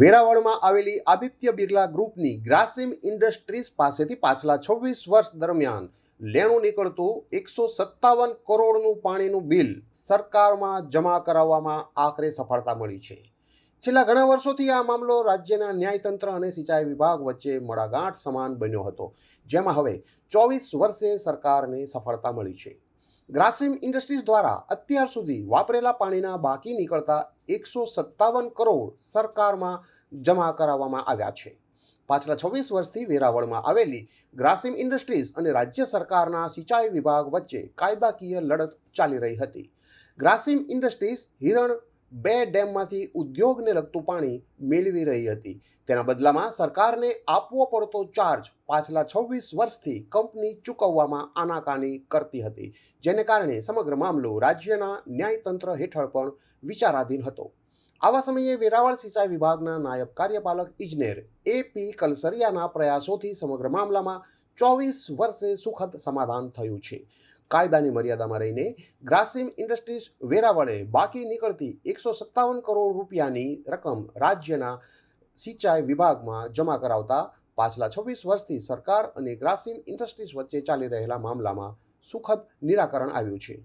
વેરાવળમાં આવેલી આદિત્ય બિરલા ગ્રુપની ગ્રાસિમ ઇન્ડસ્ટ્રીઝ પાસેથી પાછલા છવ્વીસ વર્ષ દરમિયાન લેણું નીકળતું એકસો સત્તાવન કરોડનું પાણીનું બિલ સરકારમાં જમા કરાવવામાં આખરે સફળતા મળી છે. છેલ્લા ઘણા વર્ષોથી આ મામલો રાજ્યના ન્યાયતંત્ર અને સિંચાઈ વિભાગ વચ્ચે મડાગાંઠ સમાન બન્યો હતો, જેમાં હવે ચોવીસ વર્ષે સરકારને સફળતા મળી છે. ગ્રાસિમ ઇન્ડસ્ટ્રીઝ દ્વારા અત્યાર સુધી વાપરેલા પાણીના બાકી નીકળતા એકસો સત્તાવન કરોડ સરકારમાં જમા કરાવવામાં આવ્યા છે. પાછલા છવ્વીસ વર્ષથી વેરાવળમાં આવેલી ગ્રાસિમ ઇન્ડસ્ટ્રીઝ અને રાજ્ય સરકારના સિંચાઈ વિભાગ વચ્ચે કાયદાકીય લડત ચાલી રહી હતી. ગ્રાસિમ ઇન્ડસ્ટ્રીઝ હિરણ બે ડેમમાંથી ઉદ્યોગને લગતું પાણી મેળવી રહી હતી. તેના બદલામાં સરકારને આપવો પડતો ચાર્જ પાછલા છવ્વીસ વર્ષથી કંપની ચૂકવવામાં આનાકાની કરતી હતી, જેને કારણે સમગ્ર મામલો રાજ્યના ન્યાયતંત્ર હેઠળ પણ વિચારાધીન હતો. આવા સમયે વેરાવળ સિંચાઈ વિભાગના નાયબ કાર્યપાલક ઇજનેર એ પી કલસરિયાના પ્રયાસોથી સમગ્ર મામલામાં ચોવીસ વર્ષે સુખદ સમાધાન થયું છે. કાયદાની મર્યાદામાં રહીને ગ્રાસિમ ઇન્ડસ્ટ્રીઝ વેરાવળે બાકી નીકળતી એકસો સત્તાવન કરોડ રૂપિયાની રકમ રાજ્યના સિંચાઈ વિભાગમાં જમા કરાવતા પાછલા છવ્વીસ વર્ષથી સરકાર અને ગ્રાસિમ ઇન્ડસ્ટ્રીઝ વચ્ચે ચાલી રહેલા મામલામાં સુખદ નિરાકરણ આવ્યું છે.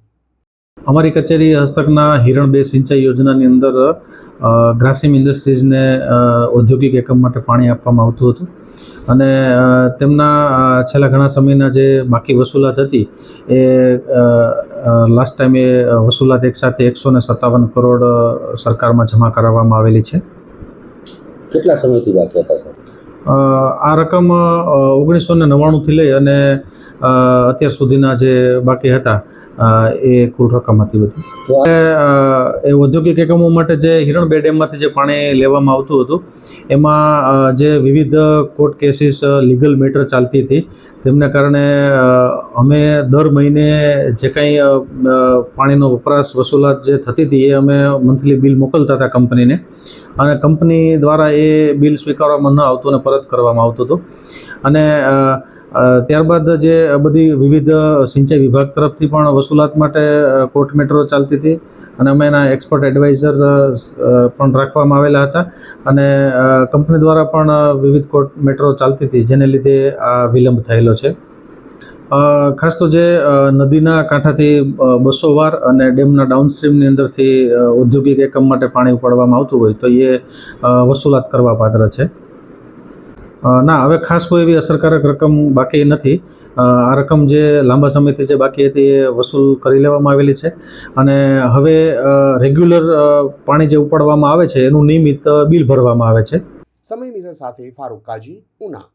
અમારી કચેરી હસ્તકના હિરણ બે સિંચાઈ યોજનાની અંદર ગ્રાસિમ ઇન્ડસ્ટ્રીઝને ઔદ્યોગિક એકમ માટે પાણી આપવામાં આવતું હતું. અને તેમના છેલ્લા ઘણા સમયના જે બાકી વસૂલાત હતી એ લાસ્ટ ટાઈમે વસૂલાત એકસાથે એકસો ને સત્તાવન કરોડ સરકારમાં જમા કરાવવામાં આવેલી છે. કેટલા સમયથી બાકી હતા સર આ રકમ ઓગણીસો ને નવ્વાણુંથી લઈ અને અત્યાર સુધીના જે બાકી હતા એ કુલ રકમ હતી બધી. એ, ઔદ્યોગિક એકમો માટે જે હિરણ બે ડેમમાંથી જે પાણી લેવામાં આવતું હતું એમાં જે વિવિધ કોર્ટ કેસીસ લીગલ મેટર ચાલતી હતી તેમને કારણે અમે દર મહિને જે કંઈ પાણીનો વપરાશ વસૂલાત જે થતી હતી એ અમે મંથલી બિલ મોકલતા હતા કંપનીને. અને કંપની દ્વારા એ બિલ સ્વીકારવામાં ન આવતું અને પરત કરવામાં આવતું હતું. અને ત્યારબાદ જે બધી વિવિધ સિંચાઈ વિભાગ તરફથી પણ વસૂલાત માટે કોર્ટ મેટ્રો ચાલતી હતી. અને અમે એના એક્સપર્ટ એડવાઇઝર પણ રાખવામાં આવેલા હતા. અને કંપની દ્વારા પણ વિવિધ કોર્ટ મેટ્રો ચાલતી હતી, જેને લીધે આ વિલંબ થયેલો છે. ખાસ તો જે નદીના કાંઠાથી બસો વાર અને ડેમના ડાઉનસ્ટ્રીમની અંદરથી ઔદ્યોગિક એકમ માટે પાણી ઉપાડવામાં આવતું હોય તો એ વસૂલાત કરવા પાત્ર છે. ના, હવે ખાસ કોઈ એવી અસરકારક રકમ બાકી નથી. આ રકમ જે લાંબા સમયથી જે બાકી હતી એ વસૂલ કરી લેવામાં આવેલી છે. અને હવે રેગ્યુલર પાણી જે ઉપાડવામાં આવે છે, એનું નિયમિત બિલ ભરવામાં આવે છે. સમય મિરર સાથે ફારૂક કાજી, ઉના.